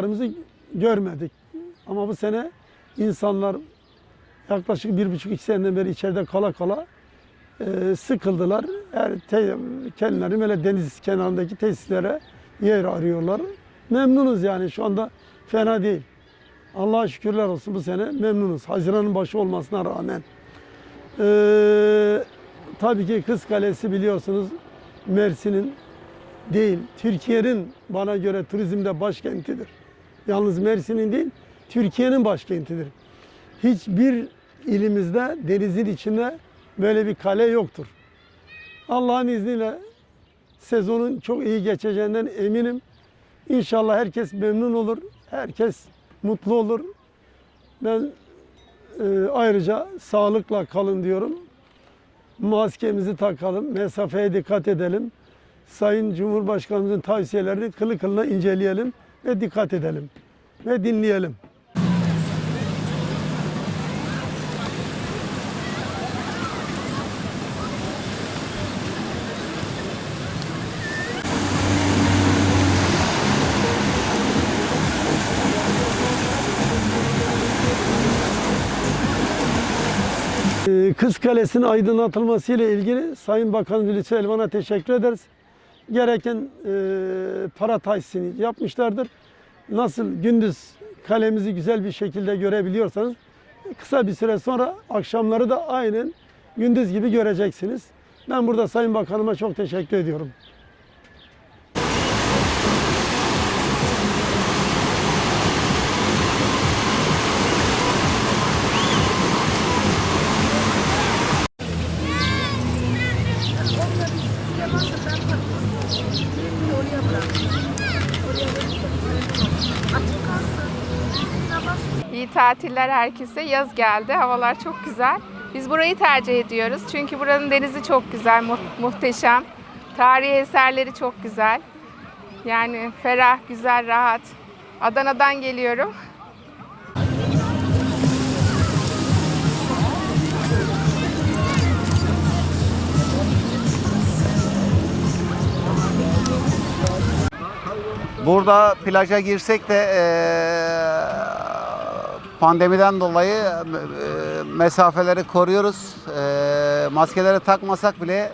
yaşadıklarımızı görmedik. Ama bu sene insanlar yaklaşık bir buçuk iki seneden beri içeride kala kala e, sıkıldılar. Her te, kendileri böyle deniz kenarındaki tesislere yer arıyorlar. Memnunuz yani şu anda fena değil. Allah'a şükürler olsun bu sene memnunuz. Haziran'ın başı olmasına rağmen. Ee, tabii ki Kız Kalesi biliyorsunuz Mersin'in değil, Türkiye'nin bana göre turizmde başkentidir. Yalnız Mersin'in değil, Türkiye'nin başkentidir. Hiçbir ilimizde denizin içinde böyle bir kale yoktur. Allah'ın izniyle sezonun çok iyi geçeceğinden eminim. İnşallah herkes memnun olur, herkes mutlu olur. Ben e, ayrıca sağlıkla kalın diyorum. Maskemizi takalım, mesafeye dikkat edelim. Sayın Cumhurbaşkanımızın tavsiyelerini kılı kılına inceleyelim ve dikkat edelim ve dinleyelim. Ee, Kız Kalesi'nin aydınlatılması ile ilgili Sayın Bakan Hulusi Elvan'a teşekkür ederiz. Gereken e, para tahsisini yapmışlardır. Nasıl gündüz kalemizi güzel bir şekilde görebiliyorsanız kısa bir süre sonra akşamları da aynen gündüz gibi göreceksiniz. Ben burada Sayın Bakanıma çok teşekkür ediyorum. İyi tatiller herkese. Yaz geldi. Havalar çok güzel. Biz burayı tercih ediyoruz. Çünkü buranın denizi çok güzel, mu- muhteşem. Tarihi eserleri çok güzel. Yani ferah, güzel, rahat. Adana'dan geliyorum. Burada plaja girsek de eee, pandemiden dolayı eee, mesafeleri koruyoruz. Eee, maskeleri takmasak bile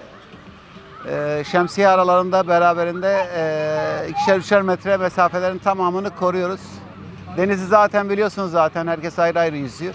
eee, şemsiye aralarında beraberinde eee, ikişer üçer metre mesafelerin tamamını koruyoruz. Denizi zaten biliyorsunuz zaten herkes ayrı ayrı yüzüyor.